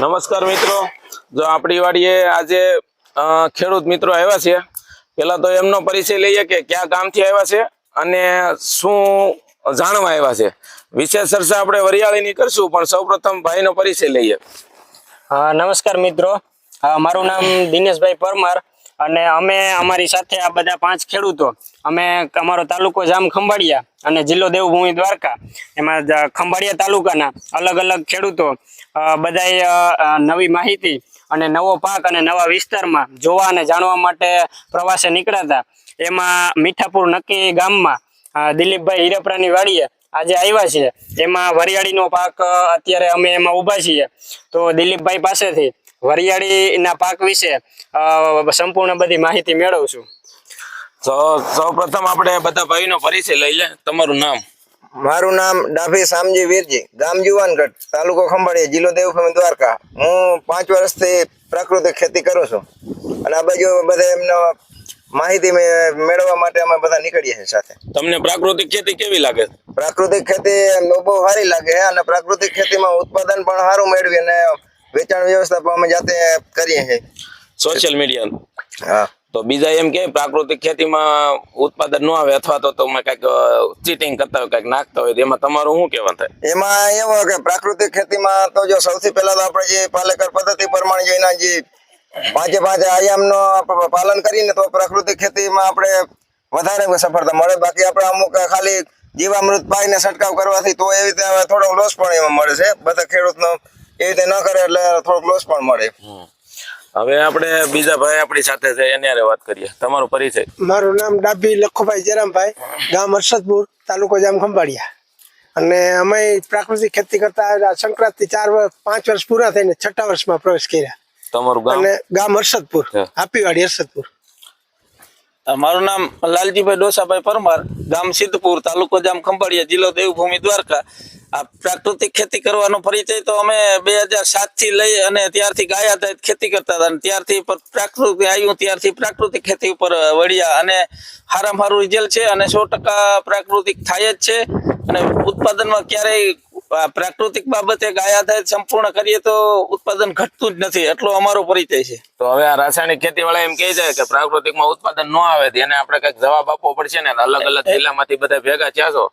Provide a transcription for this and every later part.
નમસ્કાર મિત્રો. જો આપણી વાડીએ આજે ખેડૂત મિત્રો આવ્યા છે. પેલા તો એમનો પરિચય લઈએ કે ક્યાં ગામથી આવ્યા છે અને શું જાણવા આવ્યા છે. વિશેષ ચર્ચા આપણે વરિયાળીની કરશું, પણ સૌપ્રથમ ભાઈનો પરિચય લઈએ. નમસ્કાર મિત્રો. મારું નામ દિનેશભાઈ પરમાર. અને અમે અમારી સાથે આ બધા પાંચ ખેડૂતો, અમે અમારો તાલુકો જામ ખંભાળિયા અને જિલ્લો દેવભૂમિ દ્વારકા, એમાં ખંભાળિયા તાલુકાના અલગ અલગ ખેડૂતો બધાએ નવી માહિતી અને નવો પાક અને નવા વિસ્તારમાં જોવા અને જાણવા માટે પ્રવાસે નીકળ્યા હતા એમાં મીઠાપુર નક્કી ગામમાં દિલીપભાઈ હીરપરાની વાડીએ આજે આવ્યા છે એમાં વરિયાળીનો પાક અત્યારે અમે એમાં ઊભા છીએ. તો દિલીપભાઈ પાસેથી વરિયાળીના પાક વિશે સંપૂર્ણ બધી માહિતી મેળવશું. તો સૌપ્રથમ આપણે બધા ભાઈનો પરિચય લઈ લે. તમારું નામ? મારું નામ ડાભી શામજી વીરજી ગામ જુવાનગઢ તાલુકો ખંભાળિયા જિલ્લો દેવભૂમિ દ્વારકા. હું પાંચ વર્ષથી પ્રાકૃતિક ખેતી કરું છું. અને આ બાજુ બધા એમનો માહિતી મેળવવા માટે અમે બધા નીકળીએ છીએ સાથે. તમને પ્રાકૃતિક ખેતી કેવી લાગે? પ્રાકૃતિક ખેતી બહુ સારી લાગે છે અને પ્રાકૃતિક ખેતીમાં ઉત્પાદન પણ સારું મેળવી અને વેચાણ વ્યવસ્થા પણ અમે જાતે કરીએ છીએ. સોશિયલ મીડિયા હા. તો બીજા એમ કે પ્રાકૃતિક ખેતીમાં ઉત્પાદન ન આવે અથવા તો તમે કંઈક ચીટિંગ કરતા હોય કંઈક નાખતા હોય એમાં તમારું શું કહેવાનું થાય? એમાં એવું કે પ્રાકૃતિક ખેતીમાં તો જો સૌથી પહેલા તો આપણે જે પાલેકર પદ્ધતિ પ્રમાણે જો એના જે પાંચે પાંચે આયામનો પાલન કરીને તો પ્રાકૃતિક ખેતીમાં આપણે વધારે સફળતા મળે. બાકી આપણે અમુક ખાલી જીવામૃત પાઈને છંટકાવ કરવાથી તો એવી રીતે થોડો લોસ પણ એમાં મળે છે. બધા ખેડૂતનો એવી રીતે ન કરે એટલે થોડોક લોસ પણ મળે. હવે આપણે બીજા ભાઈ આપણી સાથે છે એની વાત કરીએ. તમારો પરિચય. મારું નામ ડાભી લખુભાઈ જયરામભાઈ ગામ હર્ષદપુર તાલુકો જામ ખંભાળિયા. અને અમે પ્રાકૃતિક ખેતી કરતા સંક્રાંતિ ચાર વર્ષ પાંચ વર્ષ પૂરા થઈને છઠ્ઠા વર્ષમાં પ્રવેશ કર્યા. તમારું ગામ? અને ગામ હર્ષદપુર હાપીવાડી હર્ષદપુર. મારું નામ લાલજીભાઈ ડોસાભાઈ પરમાર, ગામ સિદ્ધપુર, તાલુકો જામ ખંભાળિયા, જિલ્લો દેવભૂમિ, દ્વારકા. આ પ્રાકૃતિક ખેતી કરવાનો પરિચય તો અમે બે હજાર સાતથી લઈ અને ત્યારથી ગાયા હતા ખેતી કરતા હતા અને ત્યારથી પર પ્રાકૃતિક આવ્યું, ત્યારથી પ્રાકૃતિક ખેતી ઉપર વળ્યા અને સારામાં સારું રિઝલ્ટ છે અને સો પ્રાકૃતિક થાય જ છે અને ઉત્પાદનમાં ક્યારેય પ્રાકૃતિક બાબતે ગાયા થાય સંપૂર્ણ કરીએ તો ઉત્પાદન ઘટતું જ નથી. એટલો અમારો પરિચય છે. તો હવે આ રાસાયણિક ખેતી વાળા એમ કહે છે કે પ્રાકૃતિકમાં ઉત્પાદન ન આવે એને આપણે કંઈક જવાબ આપવો પડશે ને? અલગ અલગ જિલ્લામાંથી બધા ભેગા થયા છો.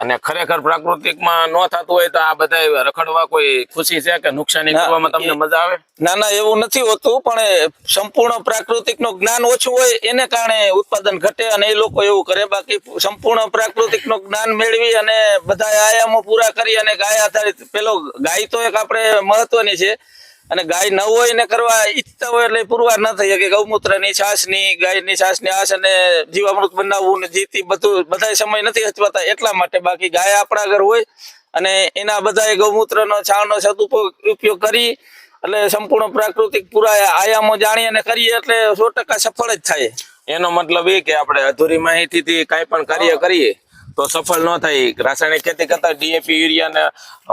અને ખરેખર પ્રાકૃતિકમાં ન થતું હોય તો આ બધા રખડવા કોઈ ખુશી છે કે નુકસાની કરવામાં તમને મજા આવે? ના ના એવું નથી હોતું પણ સંપૂર્ણ પ્રાકૃતિકનું જ્ઞાન ઓછું હોય એને કારણે ઉત્પાદન ઘટે અને એ લોકો એવું કરે. બાકી સંપૂર્ણ પ્રાકૃતિકનું જ્ઞાન મેળવી અને બધા આયામો પૂરા કરી અને ગાય આધારિત પેલો ગાય તો એક આપણે મહત્વની છે. અને ગાય ન હોય ને કરવા ઈચ્છતા હોય એટલે પુરવાર ન થઈ શકે. ગૌમૂત્રની છાસની ગાયની છાસની આશ અને જીવામૃત બનાવવું ને જીતી બધું બધા સમય નથી હચવાતા એટલા માટે બાકી ગાય આપણા ઘર હોય અને એના બધા છાણ છાણનો સદુપયોગ ઉપયોગ કરી એટલે સંપૂર્ણ પ્રાકૃતિક પૂરા આયામો જાણીએ અને કરીએ એટલે સો ટકા સફળ જ થાય. એનો મતલબ એ કે આપણે અધૂરી માહિતીથી કાંઈ પણ કાર્ય કરીએ. તો સફળ ન થાય. રાસાયણિક ખેતી કરતા ડીએપી યુરિયા ને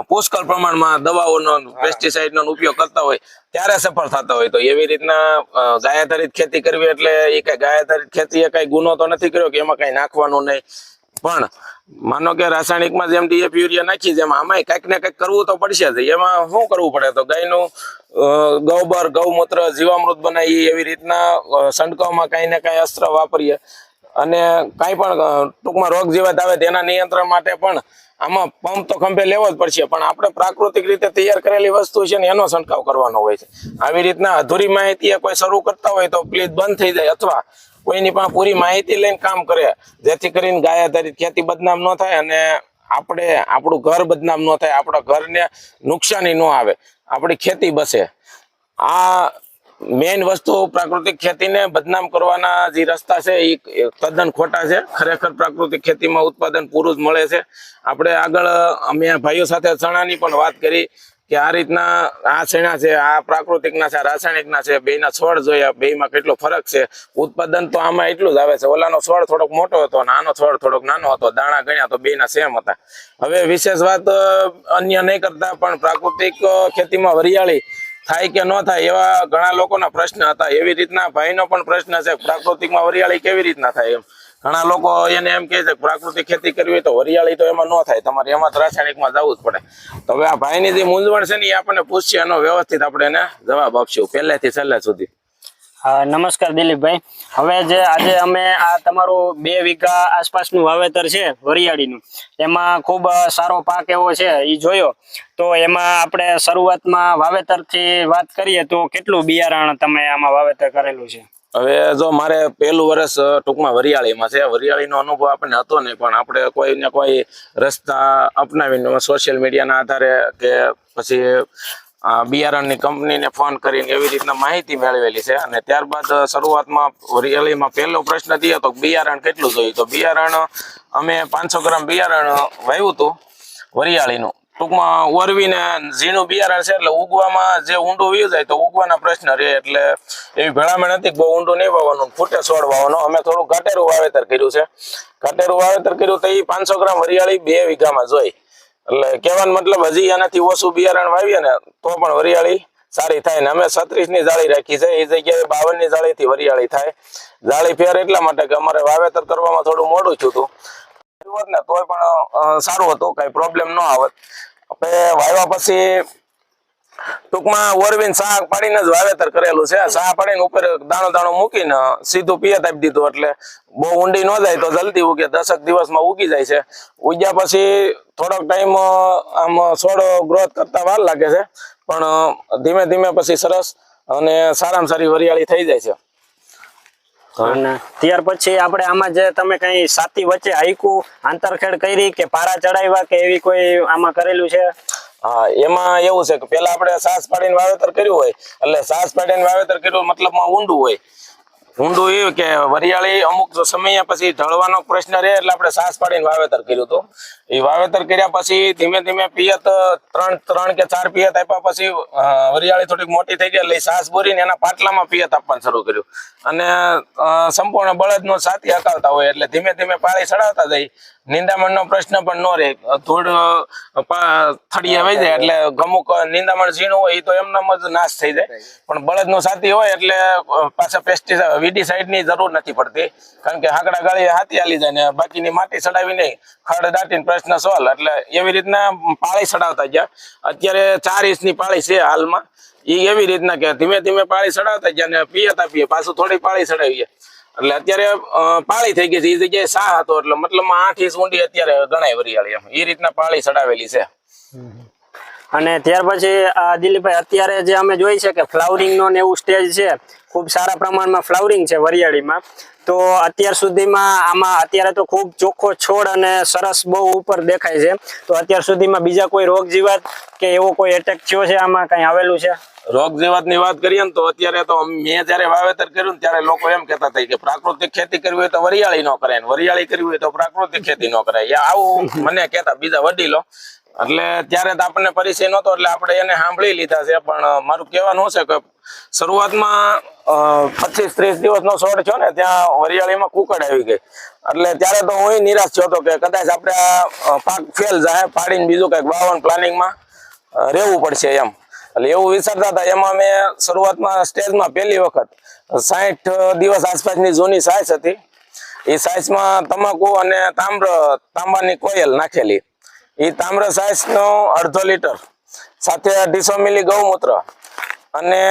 પુષ્કળ પ્રમાણમાં દવાઓનો પેસ્ટિસાઇડનો ઉપયોગ કરતા હોય ત્યારે સફળ થતા હોય. તો એવી રીતના ગાયાધારિત ખેતી કરવી એટલે એ કઈ ગાયાધારિત ખેતી એ કઈ ગુનો તો નથી કર્યો કે એમાં કઈ નાખવાનું નહીં. પણ માનો કે રાસાયણિકમાં જેમ ડીએપી યુરિયા નાખી જેમ આમાં કંઈક ને કંઈક કરવું તો પડશે જ. એમાં શું કરવું પડે? તો ગાયનું ગૌબર ગૌમૂત્ર જીવામૃત બનાવી એવી રીતના સંડકાઓમાં કાંઈ ને કાંઈ અસ્ત્ર વાપરીએ. અને કાંઈ પણ ટૂંકમાં રોગ જીવાત આવે તેના નિયંત્રણ માટે પણ આમાં પંપ તો ખંભે લેવો જ પડશે, પણ આપણે પ્રાકૃતિક રીતે તૈયાર કરેલી વસ્તુ છે ને એનો છંટકાવ કરવાનો હોય છે. આવી રીતના અધૂરી માહિતી કોઈ શરૂ કરતા હોય તો પ્લીઝ બંધ થઈ જાય, અથવા કોઈની પણ પૂરી માહિતી લઈને કામ કરે, જેથી કરીને ગાય આધારિત ખેતી બદનામ ન થાય અને આપણે, આપણું ઘર બદનામ ન થાય, આપણા ઘરને નુકસાની ન આવે, આપણી ખેતી બસે. આ મેઇન વસ્તુ પ્રાકૃતિક ખેતીને બદનામ કરવાના જે રસ્તા છે એ તદ્દન ખોટા છે. ખરેખર પ્રાકૃતિક ખેતીમાં ઉત્પાદન પૂરું જ મળે છે. આપણે આગળ, અમે ભાઈઓ સાથે ચણાની પણ વાત કરી કે આ રીતના આ ચણા છે, આ પ્રાકૃતિકના છે, આ રાસાયણિકના છે, બેના છોડ જોઈએ બેમાં કેટલો ફરક છે. ઉત્પાદન તો આમાં એટલું જ આવે છે. ઓલાનો છોડ થોડોક મોટો હતો અને આનો છોડ થોડોક નાનો હતો, દાણા ગણ્યા તો બેના સેમ હતા. હવે વિશેષ વાત અન્ય નહીં કરતા, પણ પ્રાકૃતિક ખેતીમાં વરિયાળી થાય કે ન થાય એવા ઘણા લોકોના પ્રશ્ન હતા. એવી રીતના ભાઈનો પણ પ્રશ્ન છે, પ્રાકૃતિકમાં વરિયાળી કેવી રીતના થાય એમ? ઘણા લોકો એને એમ કહે છે પ્રાકૃતિક ખેતી કરવી હોય તો વરિયાળી તો એમાં ન થાય, તમારે એમાં રાસાયણિકમાં જવું જ પડે. તો હવે આ ભાઈની જે મૂંઝવણ છે ને એ આપણને પૂછશે એનો વ્યવસ્થિત આપણે એને જવાબ આપશું, પહેલેથી છેલ્લે સુધી. નમસ્કાર દિલીપભાઈ. હવે જે આજે અમે આ તમારું બે વીઘા આસપાસનું વાવેતર છે, વરિયાળીનું, એમાં ખૂબ સારો પાક એવો છે એ જોયો. તો એમાં આપણે શરૂઆતમાં વાવેતરથી વાત કરીએ તો કેટલું બિયારણ તમે આમાં વાવેતર કરેલું છે? હવે જો મારે પહેલું વર્ષ ટૂંકમાં વરિયાળીમાં છે. વરિયાળીનો અનુભવ આપણને હતો નહીં, પણ આપણે કોઈ ને કોઈ રસ્તા અપનાવીને, સોશિયલ મીડિયાના આધારે કે પછી બિયારણની કંપનીને ફોન કરીને એવી રીતના માહિતી મેળવેલી છે. અને ત્યારબાદ શરૂઆતમાં વરિયાળીમાં પહેલો પ્રશ્ન થયો હતો બિયારણ કેટલું જોયું તો બિયારણ અમે પાંચસો ગ્રામ બિયારણ વાવ્યું હતું વરિયાળીનું. ટૂંકમાં ઓરવીને ઝીણું બિયારણ છે એટલે ઉગવામાં જે ઊંડું વી જાય તો ઉગવાના પ્રશ્ન રહે એટલે એવી ભલામણ હતી બહુ ઊંડું નહીં વાવવાનું ફૂટે છોડ વાવવાનો. અમે થોડું ઘાટેરું વાવેતર કર્યું છે. ઘાટેરું વાવેતર કર્યું તો એ પાંચસો ગ્રામ વરિયાળી બે વીઘામાં જોઈ. એટલે કહેવાનો મતલબ હજી એનાથી ઓછું બિયારણ વાવીએ ને, તો પણ વરિયાળી સારી થાય ને. અમે છત્રીસની જાળી રાખી છે, એ જગ્યાએ બાવનની જાળી થી વરિયાળી થાય. જાળી ફેર એટલા માટે કે અમારે વાવેતર કરવામાં થોડું મોડું થયું હતું. ને, તોય પણ સારું હતું, કઈ પ્રોબ્લેમ ન આવત. આપણે વાવ્યા પછી ટૂંકમાં ઓરવીન શાક પાડીને જ વાવેતર કરેલું છે. શાહ પાડીને ઉપર દાણો દાણો મૂકીને સીધું પિયત આપી દીધું. એટલે બહુ ઊંડી ન જાય તો જલ્દી ઉગે. દસક દિવસમાં ઉગી જાય છે. ઉગ્યા પછી થોડોક ટાઈમ આમ છોડ ગ્રોથ કરતા વાર લાગે છે. પણ ધીમે ધીમે પછી સરસ અને સારામાં સારી વરિયાળી થઈ જાય છે. અને ત્યાર પછી આપણે આમાં જે તમે કઈ સાતી વચ્ચે હાઈકું આંતરખેડ કરી કે પારા ચડાવ્યા કે એવી કોઈ આમાં કરેલું છે? હા, એમાં એવું છે કે પેલા આપણે સાસ પાડીને વાવેતર કર્યું હોય, એટલે સાસ પાડીને વાવેતર કર્યું મતલબમાં ઊંડું હોય. ઊંડું એ કે વરિયાળી અમુક સમય પછી ઢળવાનો પ્રશ્ન રહે, એટલે આપણે સાસ પાડીને વાવેતર કર્યું હતું. એ વાવેતર કર્યા પછી ધીમે ધીમે પિયત, ત્રણ ત્રણ કે ચાર પિયત આપ્યા પછી વરિયાળી થોડીક મોટી થઈ ગઈ, એટલે સાસ બોરીને એના પાટલામાં પિયત આપવાનું શરૂ કર્યું. અને સંપૂર્ણ બળદનો સાથી હકાવતા હોય, એટલે ધીમે ધીમે પાળી ચડાવતા જાય નિંદામણનો પ્રશ્ન પણ ન રહે. ધૂળ પા- વહી જાય એટલે અમુક નિંદામણ ઝીણું હોય એ તો એમનામ જ નાશ થઈ જાય. પણ બળદનો સાથી હોય એટલે પાછા પેસ્ટિસાઇડ વીડીસાઇડની જરૂર નથી પડતી. કારણ કે હાકડા ગાળી હાથી હાલી જાય ને બાકીની માટી ચડાવી નહીં. ખડ દાટીને પ્રશ્ન સોલ એટલે એવી રીતના પાળી ચડાવતા ગયા. અત્યારે ચાર ઇંચની પાળી છે હાલમાં. એ એવી રીતના કે ધીમે ધીમે પાળી ચડાવતા ગયા ને પીએ તાપીએ પાછું થોડી પાળી ચડાવીએ એટલે અત્યારે પાળી થઈ ગઈ છે. એ જગ્યાએ સા હતો, એટલે મતલબ આઠ ઇંચ ઊંડી અત્યારે ગણાય વરિયાળી એમ. એ રીતના પાળી ચડાવેલી છે. અને ત્યાર પછી આ દિલીપભાઈ, અત્યારે જે અમે જોઈ છે કે ફ્લાવરિંગ નો ને એવું સ્ટેજ છે, ખૂબ સારા પ્રમાણમાં ફ્લાવરિંગ છે વરિયાળીમાં. તો અત્યાર સુધીમાં આમાં અત્યારે તો ખૂબ ચોખ્ખો છોડ અને સરસ બહુ ઉપર દેખાય છે. તો અત્યાર સુધીમાં બીજા કોઈ રોગ જીવાત કે એવો કોઈ એટેક થયો છે? આમાં કઈ આવેલું છે? રોગની વાત કરીએ ને તો અત્યારે તો મેં જયારે વાવેતર કર્યું ને ત્યારે લોકો એમ કહેતા હતા કે પ્રાકૃતિક ખેતી કરવી હોય તો વરિયાળી ન કરાય વરિયાળી કરવી હોય તો પ્રાકૃતિક ખેતી ન કરાય. આવું મને કહેતા બીજા વડીલો. એટલે ત્યારે તો આપણને પરિચય નહોતો, એટલે આપણે એને સાંભળી લીધા છે. પણ મારું કહેવાનું છે કે શરૂઆતમાં પચીસ ત્રીસ દિવસનો છોડ થયો ને, ત્યાં વરિયાળીમાં કુકડ આવી ગઈ. એટલે ત્યારે તો હું નિરાશ થયો હતો કે કદાચ આપણે પાક ફેલ જાય, પાડીને બીજું કંઈક વાવણ પ્લાનિંગમાં રહેવું પડશે એમ. એટલે એવું વિચારતા હતા. એમાં મેં શરૂઆતમાં સ્ટેજમાં પહેલી વખત સાહીઠ દિવસ આસપાસની જૂની સાઇઝ હતી. એ સાઇઝમાં તમાકુ અને તામ્ર, તાંબાની કોયલ નાખેલી. એ તામ્ર સાઇઝનો અડધો લીટર. સાથે અઢીસો મિલી ગૌમૂત્ર અને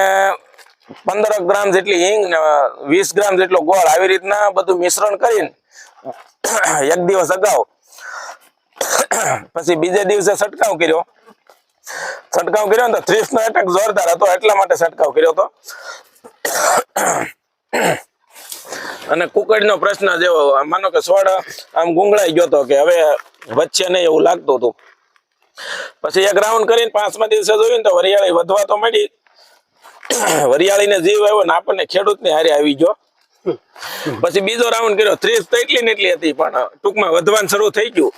પંદર ગ્રામ જેટલી હિંગ ને વીસ ગ્રામ જેટલો ગોળ આવી રીતના બધું મિશ્રણ કરીને એક દિવસ અગાઉ પછી બીજે દિવસે છંટકાવ કર્યો. છંટકાવ કર્યો ને ત્રીસ નો એટેક જોરદાર હતો, એટલા માટે છંટકાવ કર્યો હતો. અને કુકડીનો પ્રશ્ન જેવો માનો કે છોડ આમ ગુંગળાઈ ગયો હતો કે હવે વચ્ચે નહીં એવું લાગતું હતું. પછી એક રાઉન્ડ કરીને પાંચમા દિવસે જોયું તો વરિયાળી વધવા તો મળી વરિયાળીને જીવ આવ્યો ને આપણને ખેડૂતને હારે આવી ગયો. પછી બીજો રાઉન્ડ કર્યો, ત્રીસ તો એટલી ને એટલી હતી, પણ ટૂંકમાં વધવાનું શરૂ થઈ ગયું.